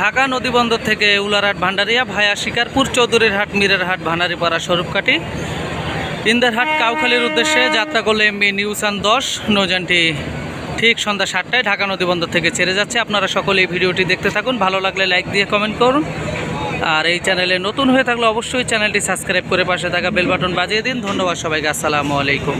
ঢাকা নদীবন্দর থেকে উলারহাট ভান্ডারিয়া ভায়া শিকারপুর চৌধুরীর হাট, মিরের হাট, ভান্ডারিপাড়া স্বরূপকাঠি, ইন্দারহাট কাউখালীর উদ্দেশ্যে যাত্রা করলে এমবি নিউজ আন দশ। নৌযানটি ঠিক সন্ধ্যা সাতটায় ঢাকা নদীবন্দর থেকে ছেড়ে যাচ্ছে। আপনারা সকলে এই ভিডিওটি দেখতে থাকুন। ভালো লাগলে লাইক দিয়ে কমেন্ট করুন। আর এই চ্যানেলে নতুন হয়ে থাকলে অবশ্যই চ্যানেলটি সাবস্ক্রাইব করে পাশে থাকা বেল বাটন বাজিয়ে দিন। ধন্যবাদ সবাইকে। আসসালামু আলাইকুম।